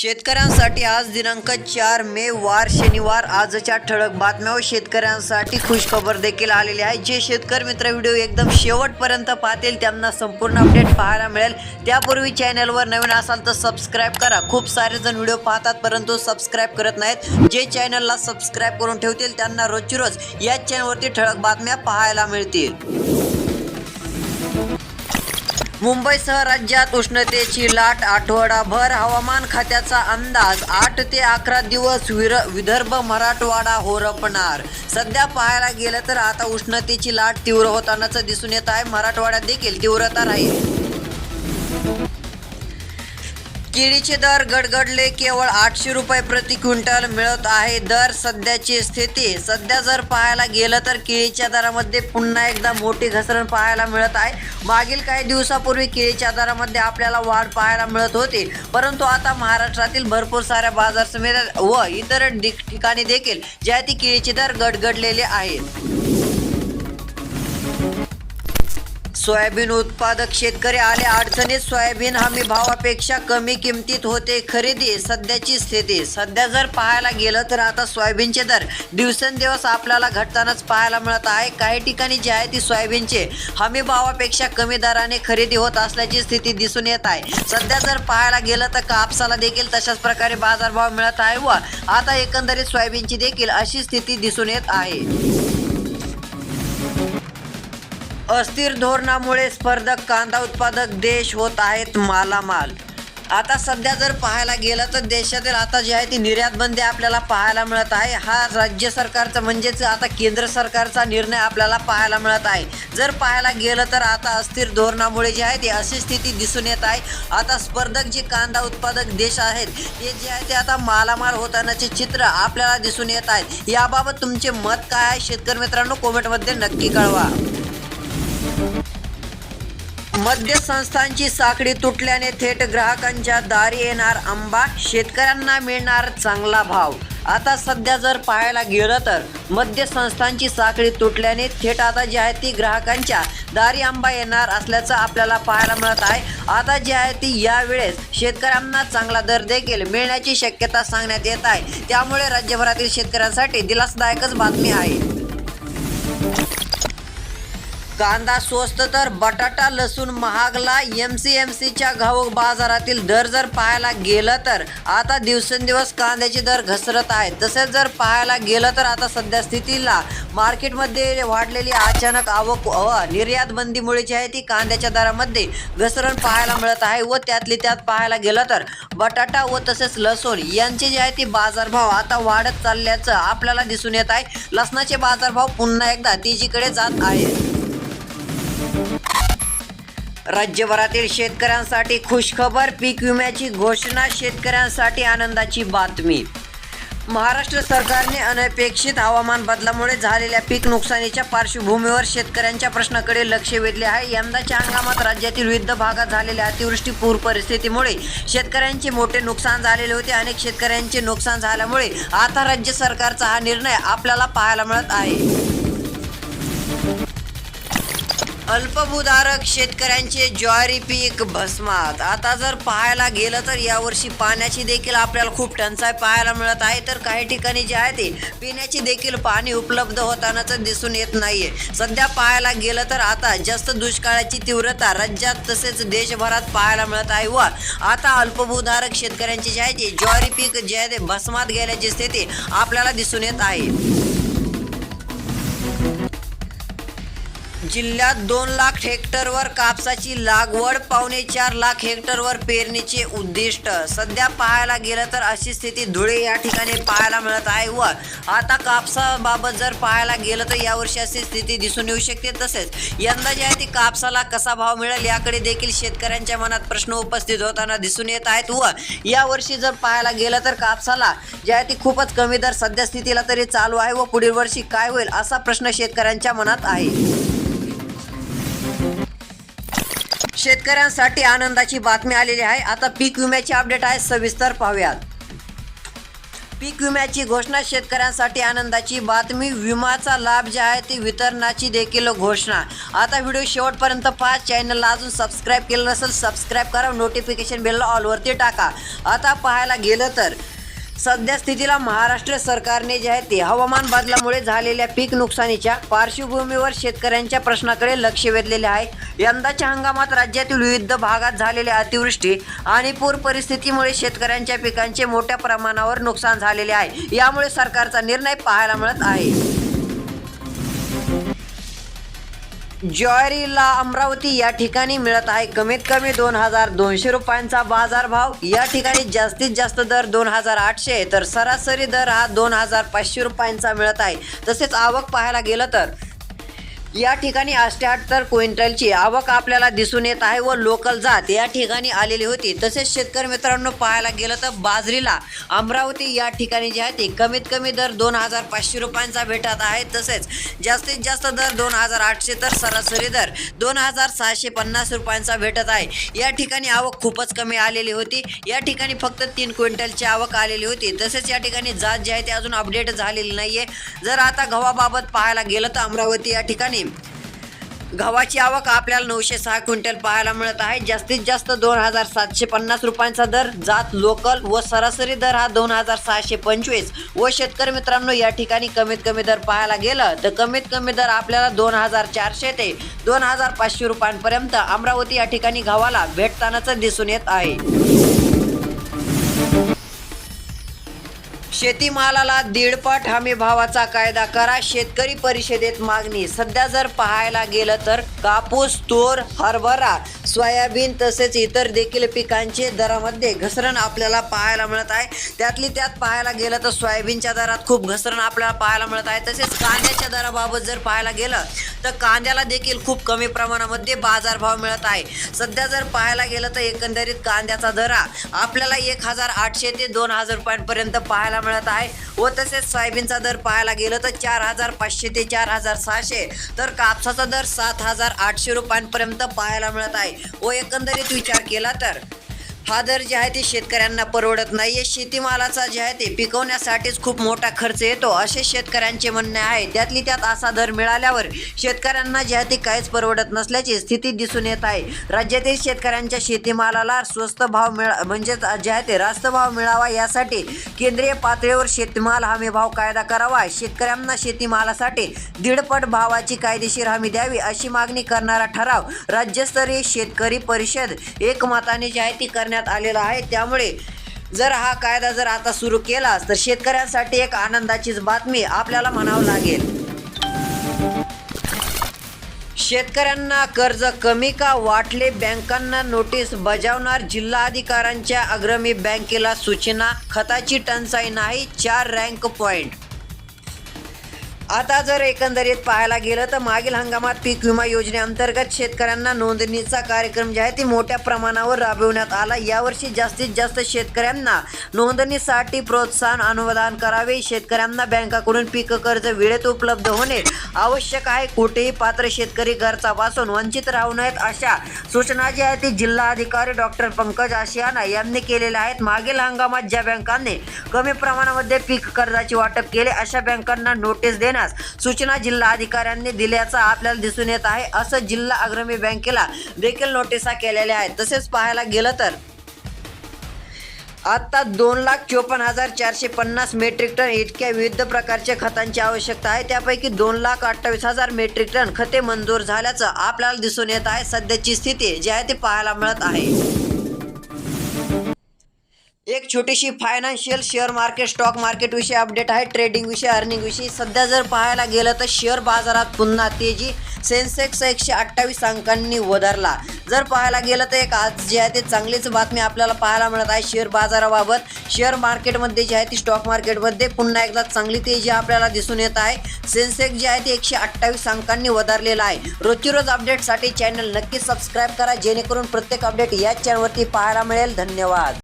शेतकऱ्यांसाठी आज दिनांक चार मे वार शनिवार. आजच्या ठळक बातम्या व शेतकऱ्यांसाठी खुशखबर देखील आलेली आहे. जे शेतकरी मित्र व्हिडिओ एकदम शेवटपर्यंत पाहतील त्यांना संपूर्ण अपडेट पाहायला मिळेल. त्यापूर्वी चॅनलवर नवीन असाल तर सबस्क्राईब करा. खूप सारे जण व्हिडिओ पाहतात परंतु सबस्क्राईब करत नाहीत. जे चॅनलला सबस्क्राईब करून ठेवतील त्यांना रोजची रोज याच चॅनलवरती ठळक बातम्या पाहायला मिळतील. मुंबईसह राज्यात उष्णतेची लाट आठवडाभर हवामान खात्याचा अंदाज आठ ते अकरा दिवस विर विदर्भ मराठवाडा होरपणार. सध्या पाहायला गेलं तर आता उष्णतेची लाट तीव्र होतानाच दिसून येत आहे. मराठवाड्यात देखील तीव्रता राहील. केळीचे दर गडगडले केवळ आठशे रुपये प्रति क्विंटल मिळत आहे. दर सध्याची स्थिती सध्या जर पाहायला गेलं तर केळीच्या दरामध्ये पुन्हा एकदा मोठी घसरण पाहायला मिळत आहे. मागील काही दिवसापूर्वी केळीच्या दरामध्ये आपल्याला वाढ पाहायला मिळत होती. परंतु आता महाराष्ट्रातील भरपूर साऱ्या बाजार समित्या व इतर ठिकाणी देखील ज्या ती केळीचे दर गडगडलेले आहेत. सोयाबीन उत्पादक शेतकरी आले अडचणीत. सोयाबीन हमी भावापेक्षा कमी किमतीत होते खरेदी. सध्याची स्थिती सध्या जर पाहायला गेलं तर आता सोयाबीनचे दर दिवसेंदिवस आपल्याला घटतानाच पाहायला मिळत आहे. काही ठिकाणी जे आहे ती सोयाबीनचे हमी भावापेक्षा कमी दराने खरेदी होत असल्याची स्थिती दिसून येत आहे. सध्या जर पाहायला गेलं तर कापसाला देखील तशाच प्रकारे बाजारभाव मिळत आहे व आता एकंदरीत सोयाबीनची देखील अशी स्थिती दिसून येत आहे. अस्थिर धोरणामुळे स्पर्धक कांदा उत्पादक देश होत आहेत मालामाल. आता सध्या जर पाहायला गेलं तर देशातील आता जी आहे ती निर्यात बंदी आपल्याला पाहायला मिळत आहे. हा राज्य सरकारचा म्हणजेच आता केंद्र सरकारचा निर्णय आपल्याला पाहायला मिळत आहे. जर पाहायला गेलं तर आता अस्थिर धोरणामुळे जे आहे ती अशी स्थिती दिसून येत आहे. आता स्पर्धक जे कांदा उत्पादक देश आहेत ते जे आहे ते आता मालामाल होतानाचे चित्र आपल्याला दिसून येत आहेत याबाबत तुमचे मत काय आहे? शेतकरी मित्रांनो कॉमेंटमध्ये नक्की कळवा. मद्य संस्थांची साखळी तुटल्याने थेट ग्राहकांच्या दारी येणार आंबा शेतकऱ्यांना मिळणार चांगला भाव. आता सध्या जर पाहायला गेलं तर मद्य संस्थांची साखळी तुटल्याने थेट आता जी आहे ती ग्राहकांच्या दारी आंबा येणार असल्याचं आपल्याला पाहायला मिळत आहे. आता जी आहे ती यावेळेस शेतकऱ्यांना चांगला दर देखील मिळण्याची शक्यता सांगण्यात येत आहे. त्यामुळे राज्यभरातील शेतकऱ्यांसाठी दिलासदायकच बातमी आहे. कांदा स्वस्त तर बटाटा लसूण महागला एम सी एम सीच्या घाऊक बाजारातील दर जर पाहायला गेलं तर. आता दिवसेंदिवस कांद्याचे दर घसरत आहेत. तसेच जर पाहायला गेलं तर आता सध्या स्थितीला मार्केटमध्ये वाढलेली अचानक आवक व निर्यात बंदीमुळे जी आहे ती कांद्याच्या दरामध्ये घसरण पाहायला मिळत आहे व त्यातली त्यात पाहायला गेलं तर बटाटा व तसेच लसूण यांचे जे आहे ती बाजारभाव आता वाढत चालल्याचं आपल्याला दिसून येत आहे. लसणाचे बाजारभाव पुन्हा एकदा तेजीकडे जात आहेत. राज्यभरातील शेतकऱ्यांसाठी खुशखबर पीक विम्याची घोषणा शेतकऱ्यांसाठी आनंदाची बातमी. महाराष्ट्र सरकारने अनपेक्षित हवामान बदलामुळे झालेल्या पीक नुकसानीच्या पार्श्वभूमीवर शेतकऱ्यांच्या प्रश्नाकडे लक्ष वेधले आहे. यंदाच्या हंगामात राज्यातील विविध भागात झालेल्या अतिवृष्टी पूर परिस्थितीमुळे शेतकऱ्यांचे मोठे नुकसान झालेले होते. अनेक शेतकऱ्यांचे नुकसान झाल्यामुळे आता राज्य सरकारचा हा निर्णय आपल्याला पाहायला मिळत आहे. अल्पभूधारक शेतकऱ्यांचे ज्वारी पीक भस्मात. आता जर पाहायला गेलं तर यावर्षी पाण्याची देखील आपल्याला खूप टंचाई पाहायला मिळत आहे. तर काही ठिकाणी जे आहे ते पिण्याची देखील पाणी उपलब्ध होतानाच दिसून येत नाहीये. सध्या पाहायला गेलं तर आता जास्त दुष्काळाची तीव्रता राज्यात तसेच देशभरात पाहायला मिळत आहे व आता अल्पभूधारक शेतकऱ्यांचे जे आहे ते ज्वारी पीक जे आहे ते भस्मात गेल्याची स्थिती आपल्याला दिसून येत आहे. जिल्ह्यात दोन लाख हेक्टरवर कापसाची लागवड पावणे चार लाख हेक्टरवर पेरणीचे उद्दिष्ट. सध्या पाहायला गेलं तर अशी स्थिती धुळे या ठिकाणी पाहायला मिळत आहे व आता कापसाबाबत जर पाहायला गेलं तर यावर्षी अशी स्थिती दिसून येऊ शकते. तसेच यंदा जे आहे ती कापसाला कसा भाव मिळेल याकडे देखील शेतकऱ्यांच्या मनात प्रश्न उपस्थित होताना दिसून येत आहेत व यावर्षी जर पाहायला गेलं तर कापसाला जे आहे ती खूपच कमी दर सध्या स्थितीला तरी चालू आहे व पुढील वर्षी काय होईल असा प्रश्न शेतकऱ्यांच्या मनात आहे. शेतकऱ्यांसाठी आनंदाची बातमी आलेली आहे. आता पीक विम्याची अपडेट आहे. सविस्तर पाहूयात. पीक विम्याची घोषणा शेतकऱ्यांसाठी आनंदाची बातमी. विमाचा लाभ जे आहे ती वितरणाची देखील घोषणा. आता व्हिडिओ शेवटपर्यंत पहा. चॅनलला अजून सबस्क्राईब केलं नसेल सबस्क्राईब करा. नोटिफिकेशन बेलला ऑलवरती टाका. आता पाहायला गेलं तर सध्या स्थितीला महाराष्ट्र सरकारने जे आहे ते हवामान बदलामुळे झालेल्या पीक नुकसानीच्या पार्श्वभूमीवर शेतकऱ्यांच्या प्रश्नाकडे लक्ष वेधलेले आहे. यंदाच्या हंगामात राज्यातील विविध भागात झालेल्या अतिवृष्टी आणि पूर परिस्थितीमुळे शेतकऱ्यांच्या पिकांचे मोठ्या प्रमाणावर नुकसान झालेले आहे. यामुळे सरकारचा निर्णय पाहायला मिळत आहे. ज्वारीला अमरावती या ठिकाणी मिळत आहे. कमीत कमी दोन हजार दोनशे रुपयांचा बाजारभाव या ठिकाणी जास्तीत जास्त दर दोन हजार आठशे तर सरासरी दर हा दोन हजार पाचशे रुपयांचा मिळत आहे. तसेच आवक पाहायला गेलं तर या ठिकाणी अष्ट्याहत्तर क्विंटलची आवक आपल्याला दिसून येत आहे व लोकल जात या ठिकाणी आलेली होती. तसेच शेतकरी मित्रांनो पाहायला गेलं तर बाजरीला अमरावती या ठिकाणी जे आहे ते कमीत कमी दर दोन हजार पाचशे रुपयांचा भेटत आहे. तसेच जास्तीत जास्त दर दोन हजार आठशे तर सरासरी दर दोन हजार सहाशे पन्नास रुपयांचा भेटत आहे. या ठिकाणी आवक खूपच कमी आलेली होती. या ठिकाणी फक्त तीन क्विंटलची आवक आलेली होती. तसेच या ठिकाणी जात जे आहे ते अजून अपडेट झालेली नाही आहे जर आता गव्हाबाबत पाहायला गेलं तर अमरावती या ठिकाणी गव्हाची आवक आपल्याला नऊशे सहा क्विंटल पाहायला मिळत आहे. जास्तीत जास्त दोन हजार सातशे पन्नास रुपयांचा दर जात लोकल व सरासरी दर हा दोन हजार सहाशे पंचवीस. व शेतकरी मित्रांनो या ठिकाणी कमीत कमी दर पाहायला गेलं तर कमीत कमी दर आपल्याला दोन हजार चारशे ते दोन हजार पाचशे रुपयांपर्यंत अमरावती या ठिकाणी गव्हाला भेटतानाच दिसून येत आहे. शेतीमालाला दीडपट हमी भावाचा कायदा करा. शेतकरी परिषदेत मागणी. सध्या जर पाहायला गेलं तर कापूस तूर हरभरा सोयाबीन तसेच इतर देखील पिकांचे दरामध्ये घसरण आपल्याला पाहायला मिळत आहे. त्यातली त्यात पाहायला गेलं तर सोयाबीनच्या दरात खूप घसरण आपल्याला पाहायला मिळत आहे. तसेच कांद्याच्या दराबाबत जर पाहायला गेलं तर कांद्याला देखील खूप कमी प्रमाणामध्ये बाजारभाव मिळत आहे. सध्या जर पाहायला गेलं तर एकंदरीत कांद्याचा दरा आपल्याला एक हजार आठशे ते दोन हजार रुपयांपर्यंत पाहायला मिळत आहे. व तसेच सोयाबीनचा दर पाहायला गेलं तर चार हजार पाचशे ते चार हजार सहाशे तर कापसाचा दर सात हजार आठशे रुपयांपर्यंत पाहायला मिळत आहे. व एकंदरीत विचार केला तर हा दर जे आहे ते शेतकऱ्यांना परवडत नाहीये शेतीमालाचा जे आहे ते पिकवण्यासाठीच खूप मोठा खर्च येतो असे शेतकऱ्यांचे म्हणणे आहे. त्यातली त्यात असा दर मिळाल्यावर शेतकऱ्यांना जे आहे ते काहीच परवडत नसल्याची स्थिती दिसून येत आहे. राज्यातील शेतकऱ्यांच्या शेतीमालाला स्वस्त भाव मिळा म्हणजेच जे आहे ते रास्त भाव मिळावा यासाठी केंद्रीय पातळीवर शेतमाल हमी भाव कायदा करावा. शेतकऱ्यांना शेतीमालासाठी दीडपट भावाची कायदेशीर हमी द्यावी अशी मागणी करणारा ठराव राज्यस्तरीय शेतकरी परिषद एकमताने जे आहे ती करण्यात आलेला आहे. त्यामुळे जर हा कायदा जर आता सुरू केलास तर शेतकऱ्यांसाठी एक आनंदाचीच बातमी आपल्याला म्हणावं लागेल. शेतकऱ्यांना कर्ज कमी का वाटले? बँकांना नोटीस बजावणार जिल्हाधिकाऱ्यांच्या अग्रमी बँकेला सूचना खताची टंचाई नाही चार रँक पॉइंट आता जर एकंदरीत पाहायला गेलं तर मागील हंगामात पीक विमा योजनेअंतर्गत शेतकऱ्यांना नोंदणीचा कार्यक्रम जे आहे ते मोठ्या प्रमाणावर राबविण्यात आला. यावर्षी जास्तीत जास्त शेतकऱ्यांना नोंदणीसाठी प्रोत्साहन अनुदान करावे. शेतकऱ्यांना बँकाकडून पीक कर्ज वेळेत उपलब्ध होणे आवश्यक आहे. कुठेही पात्र शेतकरी घरचापासून वंचित राहू नयेत अशा सूचना ज्या आहेत ती जिल्हाधिकारी डॉक्टर पंकज आशियाना यांनी केलेल्या आहेत. मागील हंगामात ज्या बँकांनी कमी प्रमाणामध्ये पीक कर्जाचे वाटप केले अशा बँकांना नोटीस करण्यास सूचना जिल्हाधिकाऱ्यांनी दिल्याचं आपल्याला दिसून येत आहे. असं जिल्हा अग्रमी बँकेला देखील नोटिसा केलेल्या आहेत. तसेच पाहायला गेलं तर आता दोन लाख चोपन्न हजार चारशे पन्नास मेट्रिक टन इतक्या विविध प्रकारच्या खतांची आवश्यकता आहे. त्यापैकी दोन लाख अठ्ठावीस हजार मेट्रिक टन खते मंजूर झाल्याचं आपल्याला दिसून येत आहे. सध्याची स्थिती जी आहे ती पाहायला मिळत आहे. एक छोटीशी financial share market stock market विषयी अपडेट आहे. ट्रेडिंग विषयी अर्निंग विषयी. सध्या जर पाहायला गेलं तर शेअर बाजारात पुन्हा तेजी. सेन्सेक्स एकशे अठ्ठावीस अंकांनी वधारला. जर पाहायला गेलं तर एक आज जे आहे ते चांगलीच बातमी आपल्याला पाहायला मिळत आहे. शेअर बाजाराबाबत शेअर मार्केटमध्ये जे आहे ती स्टॉक मार्केटमध्ये पुन्हा एकदा चांगली तेजी आपल्याला दिसून येत आहे. सेन्सेक्स जे आहे ते एकशे अठ्ठावीस अंकांनी वधारलेला आहे. रोजची रोज अपडेटसाठी चॅनल नक्की सबस्क्राईब करा जेणेकरून प्रत्येक अपडेट याच चॅनलवरती पाहायला मिळेल. धन्यवाद.